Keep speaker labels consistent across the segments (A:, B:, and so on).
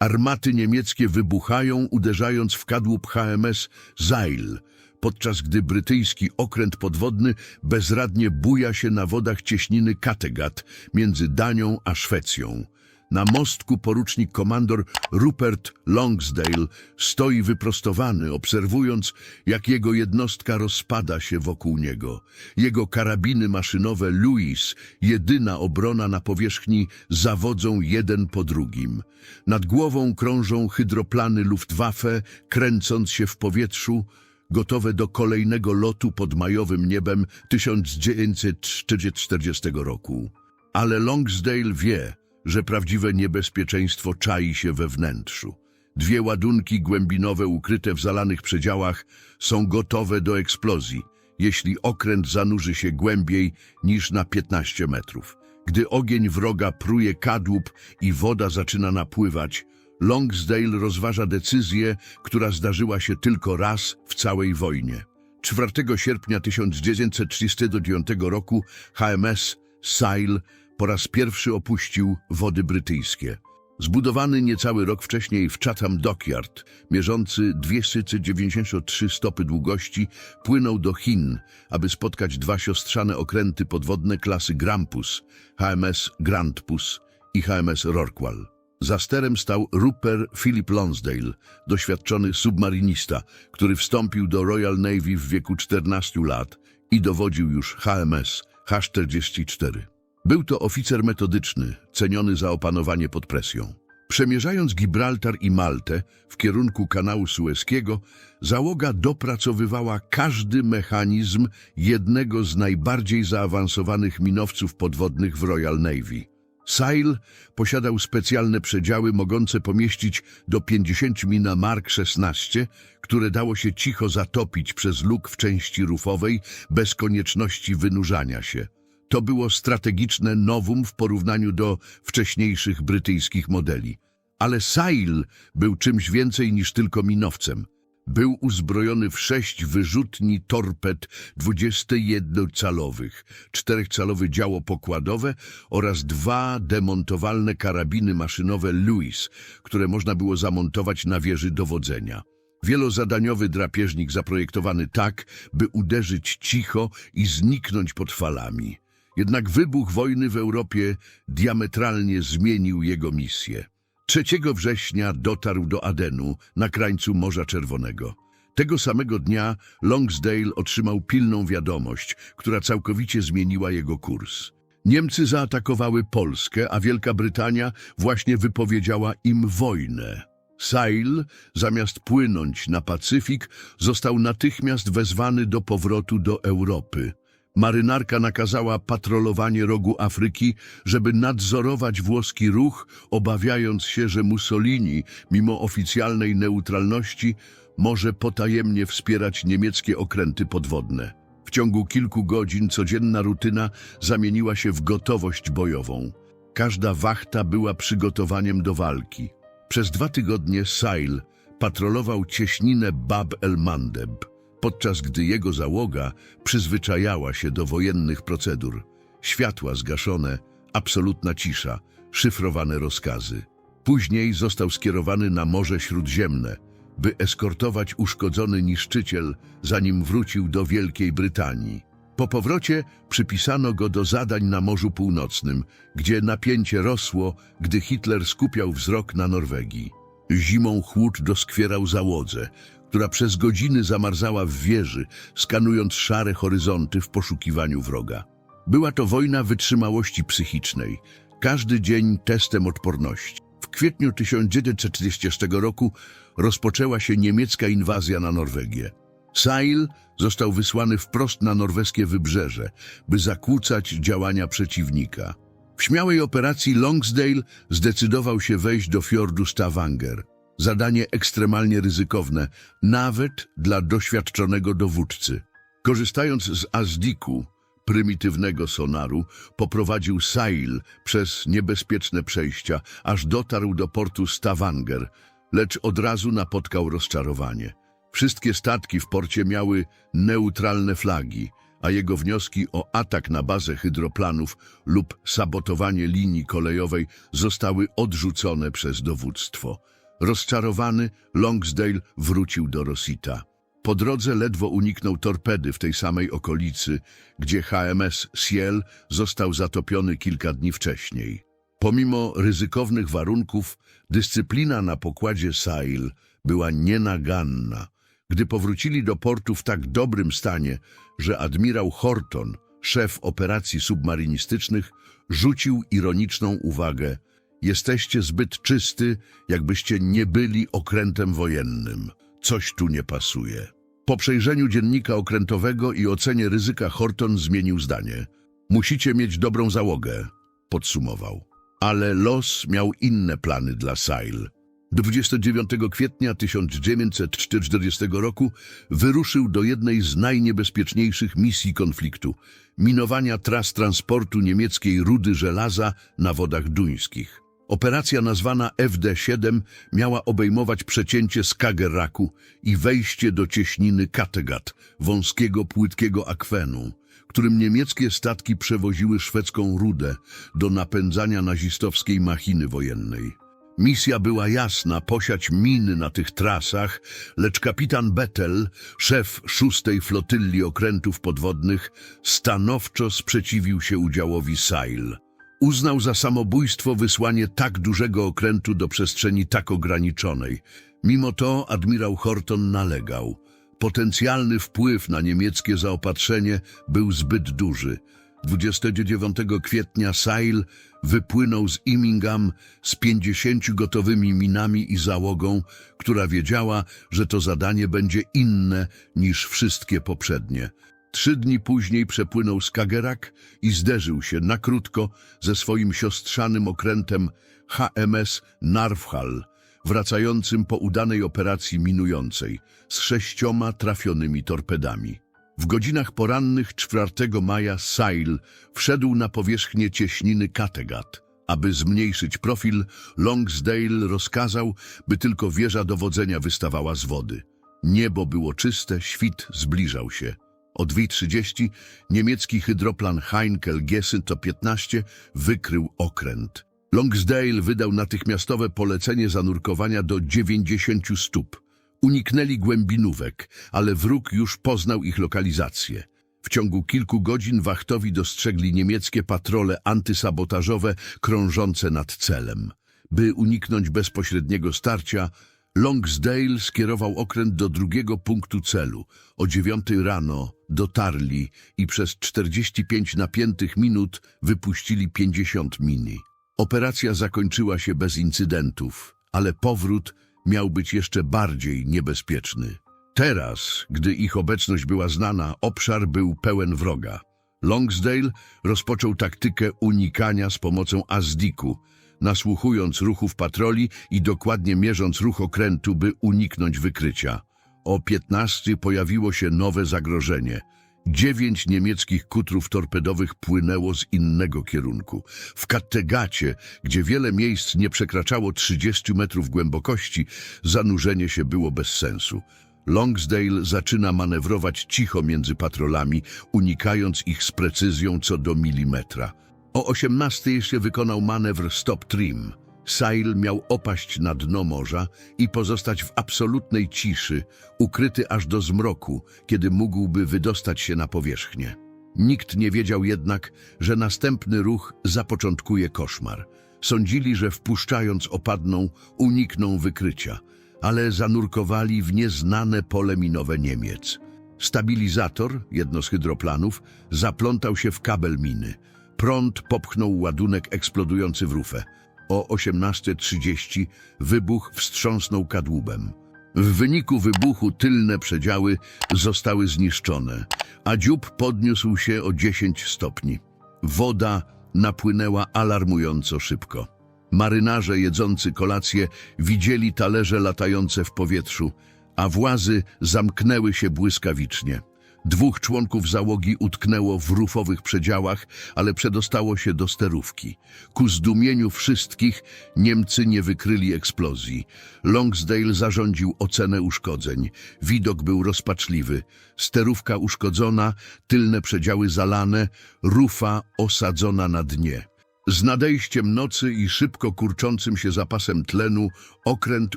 A: Armaty niemieckie wybuchają, uderzając w kadłub HMS Zail, podczas gdy brytyjski okręt podwodny bezradnie buja się na wodach cieśniny Kattegat między Danią a Szwecją. Na mostku porucznik komandor Rupert Longsdale stoi wyprostowany, obserwując, jak jego jednostka rozpada się wokół niego. Jego karabiny maszynowe Louis, jedyna obrona na powierzchni, zawodzą jeden po drugim. Nad głową krążą hydroplany Luftwaffe, kręcąc się w powietrzu, gotowe do kolejnego lotu pod majowym niebem 1940 roku. Ale Longsdale wie, że prawdziwe niebezpieczeństwo czai się we wnętrzu. Dwie ładunki głębinowe ukryte w zalanych przedziałach są gotowe do eksplozji, jeśli okręt zanurzy się głębiej niż na 15 metrów. Gdy ogień wroga pruje kadłub i woda zaczyna napływać, Longsdale rozważa decyzję, która zdarzyła się tylko raz w całej wojnie. 4 sierpnia 1939 roku HMS Sail po raz pierwszy opuścił wody brytyjskie. Zbudowany niecały rok wcześniej w Chatham Dockyard, mierzący 293 stopy długości, płynął do Chin, aby spotkać dwa siostrzane okręty podwodne klasy Grampus, HMS Grandpus i HMS Rorqual. Za sterem stał Rupert Philip Lonsdale, doświadczony submarinista, który wstąpił do Royal Navy w wieku 14 lat i dowodził już HMS H-44. Był to oficer metodyczny, ceniony za opanowanie pod presją. Przemierzając Gibraltar i Maltę w kierunku kanału Sueskiego, załoga dopracowywała każdy mechanizm jednego z najbardziej zaawansowanych minowców podwodnych w Royal Navy. Sail posiadał specjalne przedziały mogące pomieścić do 50 mina Mark 16, które dało się cicho zatopić przez luk w części rufowej bez konieczności wynurzania się. To było strategiczne nowum w porównaniu do wcześniejszych brytyjskich modeli. Ale Sail był czymś więcej niż tylko minowcem. Był uzbrojony w sześć wyrzutni torped 21-calowych, czterechcalowe działo pokładowe oraz dwa demontowalne karabiny maszynowe Lewis, które można było zamontować na wieży dowodzenia. Wielozadaniowy drapieżnik zaprojektowany tak, by uderzyć cicho i zniknąć pod falami. Jednak wybuch wojny w Europie diametralnie zmienił jego misję. 3 września dotarł do Adenu na krańcu Morza Czerwonego. Tego samego dnia Longsdale otrzymał pilną wiadomość, która całkowicie zmieniła jego kurs. Niemcy zaatakowały Polskę, a Wielka Brytania właśnie wypowiedziała im wojnę. Sail, zamiast płynąć na Pacyfik, został natychmiast wezwany do powrotu do Europy. Marynarka nakazała patrolowanie rogu Afryki, żeby nadzorować włoski ruch, obawiając się, że Mussolini, mimo oficjalnej neutralności, może potajemnie wspierać niemieckie okręty podwodne. W ciągu kilku godzin codzienna rutyna zamieniła się w gotowość bojową. Każda wachta była przygotowaniem do walki. Przez dwa tygodnie Sail patrolował cieśninę Bab el-Mandeb podczas gdy jego załoga przyzwyczajała się do wojennych procedur. Światła zgaszone, absolutna cisza, szyfrowane rozkazy. Później został skierowany na Morze Śródziemne, by eskortować uszkodzony niszczyciel, zanim wrócił do Wielkiej Brytanii. Po powrocie przypisano go do zadań na Morzu Północnym, gdzie napięcie rosło, gdy Hitler skupiał wzrok na Norwegii. Zimą chłód doskwierał załodze, która przez godziny zamarzała w wieży, skanując szare horyzonty w poszukiwaniu wroga. Była to wojna wytrzymałości psychicznej, każdy dzień testem odporności. W kwietniu 1940 roku rozpoczęła się niemiecka inwazja na Norwegię. Sail został wysłany wprost na norweskie wybrzeże, by zakłócać działania przeciwnika. W śmiałej operacji Longsdale zdecydował się wejść do fiordu Stavanger. Zadanie ekstremalnie ryzykowne, nawet dla doświadczonego dowódcy. Korzystając z Azdiku, prymitywnego sonaru, poprowadził Sail przez niebezpieczne przejścia, aż dotarł do portu Stavanger, lecz od razu napotkał rozczarowanie. Wszystkie statki w porcie miały neutralne flagi, a jego wnioski o atak na bazę hydroplanów lub sabotowanie linii kolejowej zostały odrzucone przez dowództwo. Rozczarowany, Longsdale wrócił do Rosita. Po drodze ledwo uniknął torpedy w tej samej okolicy, gdzie HMS Ciel został zatopiony kilka dni wcześniej. Pomimo ryzykownych warunków, dyscyplina na pokładzie Sail była nienaganna. Gdy powrócili do portu w tak dobrym stanie, że admirał Horton, szef operacji submarynistycznych, rzucił ironiczną uwagę Jesteście zbyt czysty, jakbyście nie byli okrętem wojennym. Coś tu nie pasuje. Po przejrzeniu dziennika okrętowego i ocenie ryzyka Horton zmienił zdanie. Musicie mieć dobrą załogę, podsumował. Ale los miał inne plany dla Sail. 29 kwietnia 1940 roku wyruszył do jednej z najniebezpieczniejszych misji konfliktu minowania tras transportu niemieckiej rudy żelaza na wodach duńskich. Operacja nazwana FD-7 miała obejmować przecięcie Skageraku i wejście do cieśniny Kattegat, wąskiego, płytkiego akwenu, którym niemieckie statki przewoziły szwedzką rudę do napędzania nazistowskiej machiny wojennej. Misja była jasna, posiać miny na tych trasach, lecz kapitan Bettel, szef szóstej flotylli okrętów podwodnych, stanowczo sprzeciwił się udziałowi Sail. Uznał za samobójstwo wysłanie tak dużego okrętu do przestrzeni tak ograniczonej. Mimo to admirał Horton nalegał. Potencjalny wpływ na niemieckie zaopatrzenie był zbyt duży. 29 kwietnia Sail wypłynął z Immingham z 50 gotowymi minami i załogą, która wiedziała, że to zadanie będzie inne niż wszystkie poprzednie. Trzy dni później przepłynął Skagerrak i zderzył się na krótko ze swoim siostrzanym okrętem HMS Narwhal, wracającym po udanej operacji minującej z sześcioma trafionymi torpedami. W godzinach porannych 4 maja Sail wszedł na powierzchnię cieśniny Kattegat. Aby zmniejszyć profil, Longsdale rozkazał, by tylko wieża dowodzenia wystawała z wody. Niebo było czyste, świt zbliżał się. O 2.30 niemiecki hydroplan Heinkel G-115 wykrył okręt. Longsdale wydał natychmiastowe polecenie zanurkowania do 90 stóp. Uniknęli głębinówek, ale wróg już poznał ich lokalizację. W ciągu kilku godzin wachtowi dostrzegli niemieckie patrole antysabotażowe krążące nad celem. By uniknąć bezpośredniego starcia, Longsdale skierował okręt do drugiego punktu celu. O dziewiątej rano dotarli i przez 45 napiętych minut wypuścili 50 mini. Operacja zakończyła się bez incydentów, ale powrót miał być jeszcze bardziej niebezpieczny. Teraz, gdy ich obecność była znana, obszar był pełen wroga. Longsdale rozpoczął taktykę unikania z pomocą Azdiku, nasłuchując ruchów patroli i dokładnie mierząc ruch okrętu, by uniknąć wykrycia. O 15 pojawiło się nowe zagrożenie. Dziewięć niemieckich kutrów torpedowych płynęło z innego kierunku. W Kattegacie, gdzie wiele miejsc nie przekraczało 30 metrów głębokości, zanurzenie się było bez sensu. Longsdale zaczyna manewrować cicho między patrolami, unikając ich z precyzją co do milimetra. O 18 jeszcze wykonał manewr Stop Trim. Sail miał opaść na dno morza i pozostać w absolutnej ciszy, ukryty aż do zmroku, kiedy mógłby wydostać się na powierzchnię. Nikt nie wiedział jednak, że następny ruch zapoczątkuje koszmar. Sądzili, że wpuszczając opadną, unikną wykrycia, ale zanurkowali w nieznane pole minowe Niemiec. Stabilizator, jedno z hydroplanów, zaplątał się w kabel miny. Prąd popchnął ładunek eksplodujący w rufę. O 18.30 wybuch wstrząsnął kadłubem. W wyniku wybuchu tylne przedziały zostały zniszczone, a dziób podniósł się o 10 stopni. Woda napłynęła alarmująco szybko. Marynarze jedzący kolację widzieli talerze latające w powietrzu, a włazy zamknęły się błyskawicznie. Dwóch członków załogi utknęło w rufowych przedziałach, ale przedostało się do sterówki. Ku zdumieniu wszystkich Niemcy nie wykryli eksplozji. Longsdale zarządził ocenę uszkodzeń. Widok był rozpaczliwy. Sterówka uszkodzona, tylne przedziały zalane, rufa osadzona na dnie. Z nadejściem nocy i szybko kurczącym się zapasem tlenu okręt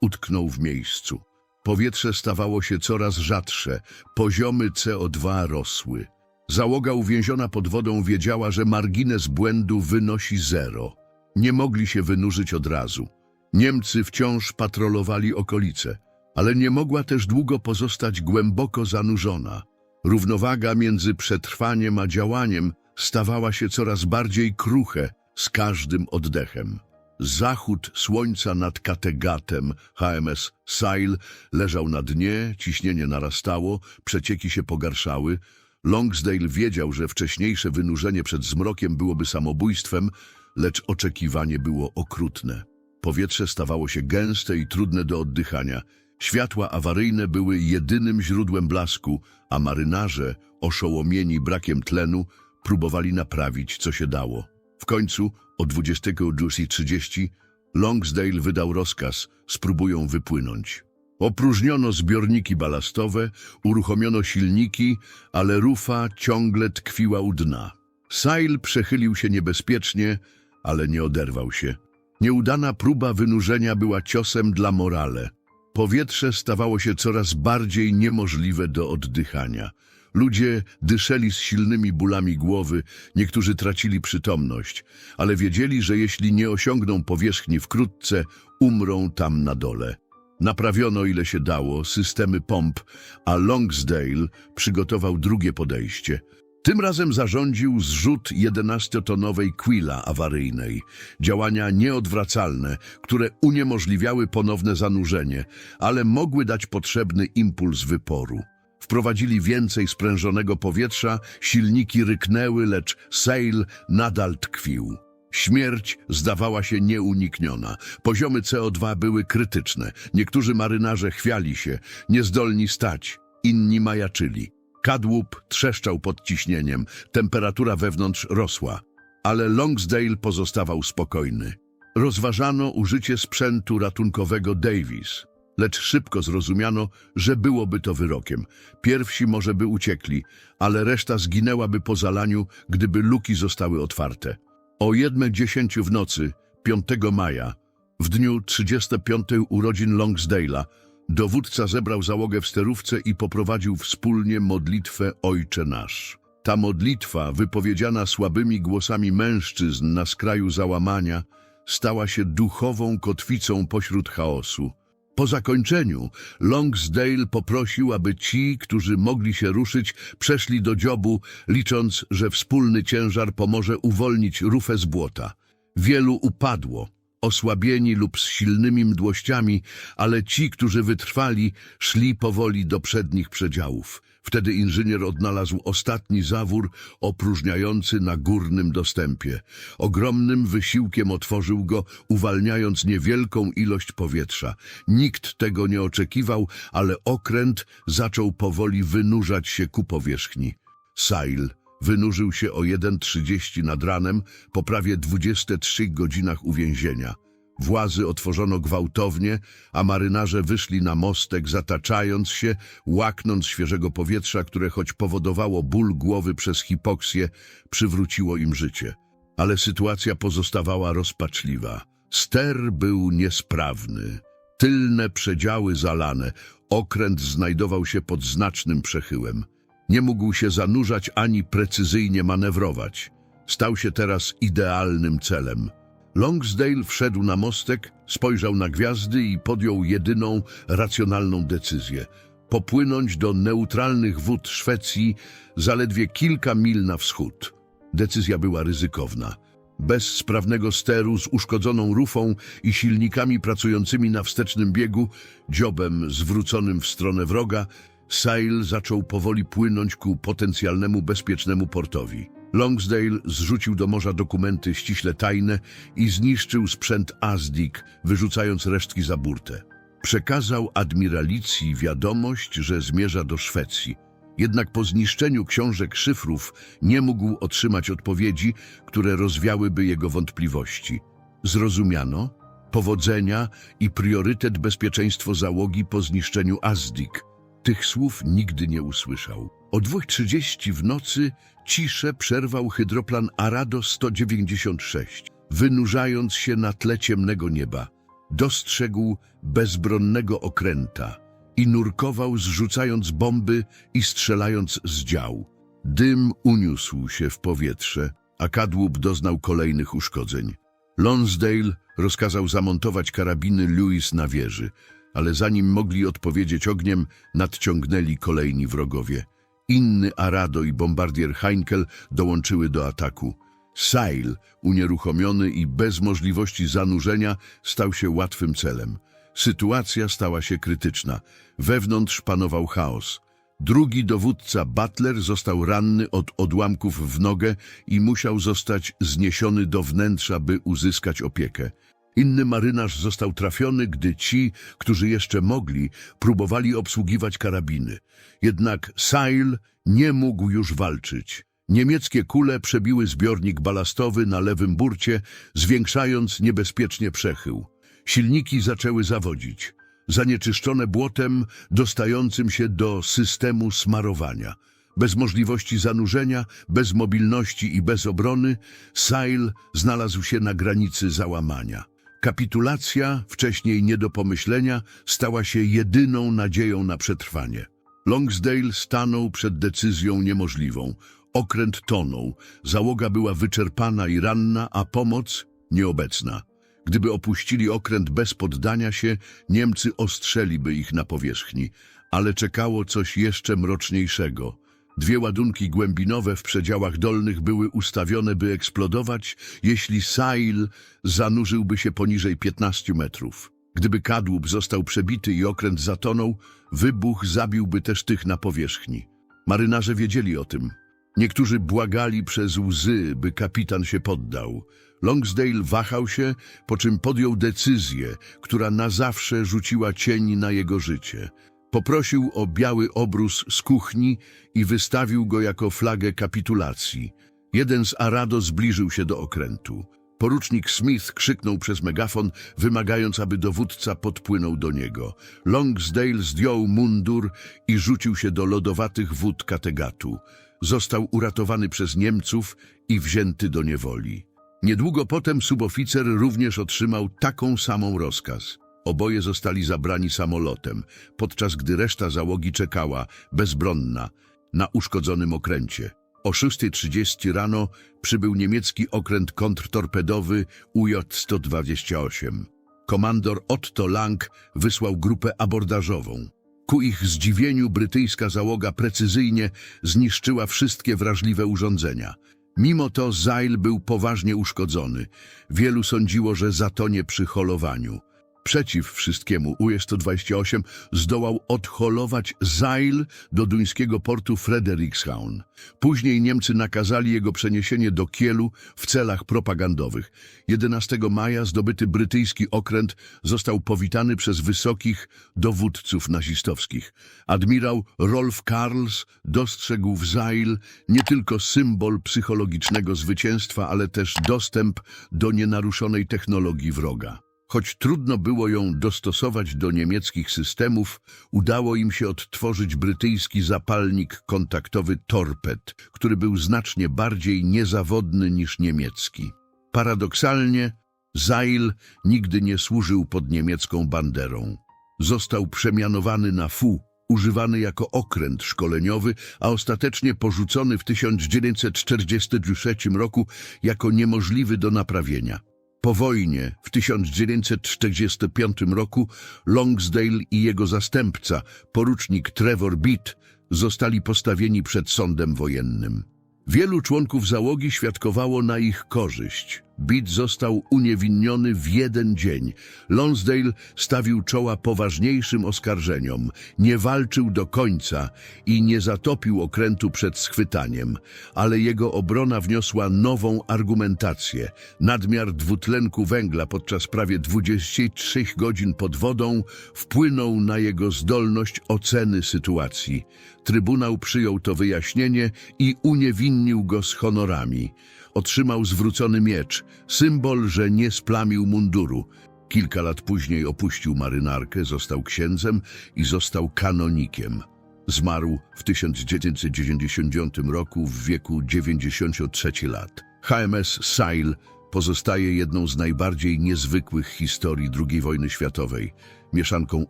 A: utknął w miejscu. Powietrze stawało się coraz rzadsze, poziomy CO2 rosły. Załoga uwięziona pod wodą wiedziała, że margines błędu wynosi zero. Nie mogli się wynurzyć od razu. Niemcy wciąż patrolowali okolice, ale nie mogła też długo pozostać głęboko zanurzona. Równowaga między przetrwaniem a działaniem stawała się coraz bardziej kruche z każdym oddechem. Zachód słońca nad Kattegatem, HMS Sail, leżał na dnie, ciśnienie narastało, przecieki się pogarszały. Longsdale wiedział, że wcześniejsze wynurzenie przed zmrokiem byłoby samobójstwem, lecz oczekiwanie było okrutne. Powietrze stawało się gęste i trudne do oddychania. Światła awaryjne były jedynym źródłem blasku, a marynarze, oszołomieni brakiem tlenu, próbowali naprawić, co się dało. W końcu o 20.30 Longsdale wydał rozkaz, spróbują wypłynąć. Opróżniono zbiorniki balastowe, uruchomiono silniki, ale rufa ciągle tkwiła u dna. Sail przechylił się niebezpiecznie, ale nie oderwał się. Nieudana próba wynurzenia była ciosem dla morale. Powietrze stawało się coraz bardziej niemożliwe do oddychania. Ludzie dyszeli z silnymi bólami głowy, niektórzy tracili przytomność, ale wiedzieli, że jeśli nie osiągną powierzchni wkrótce, umrą tam na dole. Naprawiono ile się dało systemy pomp, a Longsdale przygotował drugie podejście. Tym razem zarządził zrzut 11-tonowej Quilla awaryjnej. Działania nieodwracalne, które uniemożliwiały ponowne zanurzenie, ale mogły dać potrzebny impuls wyporu. Wprowadzili więcej sprężonego powietrza, silniki ryknęły, lecz Sail nadal tkwił. Śmierć zdawała się nieunikniona. Poziomy CO2 były krytyczne. Niektórzy marynarze chwiali się, niezdolni stać, inni majaczyli. Kadłub trzeszczał pod ciśnieniem, temperatura wewnątrz rosła, ale Longsdale pozostawał spokojny. Rozważano użycie sprzętu ratunkowego Davis, lecz szybko zrozumiano, że byłoby to wyrokiem. Pierwsi może by uciekli, ale reszta zginęłaby po zalaniu, gdyby luki zostały otwarte. O jedne dziesięciu w nocy, 5 maja, w dniu 35. urodzin Longsdale'a, dowódca zebrał załogę w sterówce i poprowadził wspólnie modlitwę Ojcze Nasz. Ta modlitwa, wypowiedziana słabymi głosami mężczyzn na skraju załamania, stała się duchową kotwicą pośród chaosu. Po zakończeniu Longsdale poprosił, aby ci, którzy mogli się ruszyć, przeszli do dziobu, licząc, że wspólny ciężar pomoże uwolnić rufę z błota. Wielu upadło, osłabieni lub z silnymi mdłościami, ale ci, którzy wytrwali, szli powoli do przednich przedziałów. Wtedy inżynier odnalazł ostatni zawór opróżniający na górnym dostępie. Ogromnym wysiłkiem otworzył go, uwalniając niewielką ilość powietrza. Nikt tego nie oczekiwał, ale okręt zaczął powoli wynurzać się ku powierzchni. Sail wynurzył się o 1.30 nad ranem po prawie 23 godzinach uwięzienia. Włazy otworzono gwałtownie, a marynarze wyszli na mostek, zataczając się, łaknąc świeżego powietrza, które choć powodowało ból głowy przez hipoksję, przywróciło im życie. Ale sytuacja pozostawała rozpaczliwa. Ster był niesprawny. Tylne przedziały zalane, okręt znajdował się pod znacznym przechyłem. Nie mógł się zanurzać ani precyzyjnie manewrować. Stał się teraz idealnym celem. Longsdale wszedł na mostek, spojrzał na gwiazdy i podjął jedyną racjonalną decyzję. Popłynąć do neutralnych wód Szwecji zaledwie kilka mil na wschód. Decyzja była ryzykowna. Bez sprawnego steru, z uszkodzoną rufą i silnikami pracującymi na wstecznym biegu, dziobem zwróconym w stronę wroga, Sail zaczął powoli płynąć ku potencjalnemu bezpiecznemu portowi. Longsdale zrzucił do morza dokumenty ściśle tajne i zniszczył sprzęt Azdik, wyrzucając resztki za burtę. Przekazał admiralicji wiadomość, że zmierza do Szwecji. Jednak po zniszczeniu książek szyfrów nie mógł otrzymać odpowiedzi, które rozwiałyby jego wątpliwości. Zrozumiano powodzenia i priorytet bezpieczeństwo załogi po zniszczeniu Azdik. Tych słów nigdy nie usłyszał. O 2.30 w nocy ciszę przerwał hydroplan Arado 196, wynurzając się na tle ciemnego nieba. Dostrzegł bezbronnego okręta i nurkował, zrzucając bomby i strzelając z dział. Dym uniósł się w powietrze, a kadłub doznał kolejnych uszkodzeń. Lonsdale rozkazał zamontować karabiny Lewis na wieży, ale zanim mogli odpowiedzieć ogniem, nadciągnęli kolejni wrogowie. Inny Arado i bombardier Heinkel dołączyły do ataku. Sail, unieruchomiony i bez możliwości zanurzenia, stał się łatwym celem. Sytuacja stała się krytyczna. Wewnątrz panował chaos. Drugi dowódca Butler został ranny od odłamków w nogę i musiał zostać zniesiony do wnętrza, by uzyskać opiekę. Inny marynarz został trafiony, gdy ci, którzy jeszcze mogli, próbowali obsługiwać karabiny. Jednak Sail nie mógł już walczyć. Niemieckie kule przebiły zbiornik balastowy na lewym burcie, zwiększając niebezpiecznie przechył. Silniki zaczęły zawodzić, zanieczyszczone błotem dostającym się do systemu smarowania. Bez możliwości zanurzenia, bez mobilności i bez obrony, Sail znalazł się na granicy załamania. Kapitulacja, wcześniej nie do pomyślenia, stała się jedyną nadzieją na przetrwanie. Longsdale stanął przed decyzją niemożliwą. Okręt tonął, załoga była wyczerpana i ranna, a pomoc nieobecna. Gdyby opuścili okręt bez poddania się, Niemcy ostrzeliby ich na powierzchni, ale czekało coś jeszcze mroczniejszego. Dwie ładunki głębinowe w przedziałach dolnych były ustawione, by eksplodować, jeśli Sail zanurzyłby się poniżej 15 metrów. Gdyby kadłub został przebity i okręt zatonął, wybuch zabiłby też tych na powierzchni. Marynarze wiedzieli o tym. Niektórzy błagali przez łzy, by kapitan się poddał. Longsdale wahał się, po czym podjął decyzję, która na zawsze rzuciła cień na jego życie. Poprosił o biały obrus z kuchni i wystawił go jako flagę kapitulacji. Jeden z Arado zbliżył się do okrętu. Porucznik Smith krzyknął przez megafon, wymagając, aby dowódca podpłynął do niego. Longsdale zdjął mundur i rzucił się do lodowatych wód Kategatu. Został uratowany przez Niemców i wzięty do niewoli. Niedługo potem suboficer również otrzymał taką samą rozkaz. Oboje zostali zabrani samolotem, podczas gdy reszta załogi czekała, bezbronna, na uszkodzonym okręcie. O 6.30 rano przybył niemiecki okręt kontrtorpedowy UJ-128. Komandor Otto Lang wysłał grupę abordażową. Ku ich zdziwieniu brytyjska załoga precyzyjnie zniszczyła wszystkie wrażliwe urządzenia. Mimo to Zail był poważnie uszkodzony. Wielu sądziło, że zatonie przy holowaniu. Przeciw wszystkiemu UE-128 zdołał odholować Zail do duńskiego portu Frederikshavn. Później Niemcy nakazali jego przeniesienie do Kielu w celach propagandowych. 11 maja zdobyty brytyjski okręt został powitany przez wysokich dowódców nazistowskich. Admirał Rolf Karls dostrzegł w Zail nie tylko symbol psychologicznego zwycięstwa, ale też dostęp do nienaruszonej technologii wroga. Choć trudno było ją dostosować do niemieckich systemów, udało im się odtworzyć brytyjski zapalnik kontaktowy Torped, który był znacznie bardziej niezawodny niż niemiecki. Paradoksalnie, Zail nigdy nie służył pod niemiecką banderą. Został przemianowany na FU, używany jako okręt szkoleniowy, a ostatecznie porzucony w 1943 roku jako niemożliwy do naprawienia. Po wojnie w 1945 roku Longsdale i jego zastępca, porucznik Trevor Beat, zostali postawieni przed sądem wojennym. Wielu członków załogi świadkowało na ich korzyść. Beat został uniewinniony w jeden dzień. Lonsdale stawił czoła poważniejszym oskarżeniom, nie walczył do końca i nie zatopił okrętu przed schwytaniem, ale jego obrona wniosła nową argumentację. Nadmiar dwutlenku węgla podczas prawie 23 godzin pod wodą wpłynął na jego zdolność oceny sytuacji. Trybunał przyjął to wyjaśnienie i uniewinnił go z honorami. Otrzymał zwrócony miecz, symbol, że nie splamił munduru. Kilka lat później opuścił marynarkę, został księdzem i został kanonikiem. Zmarł w 1999 roku w wieku 93 lat. HMS Sail pozostaje jedną z najbardziej niezwykłych historii II wojny światowej, mieszanką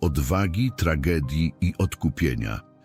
A: odwagi, tragedii i odkupienia.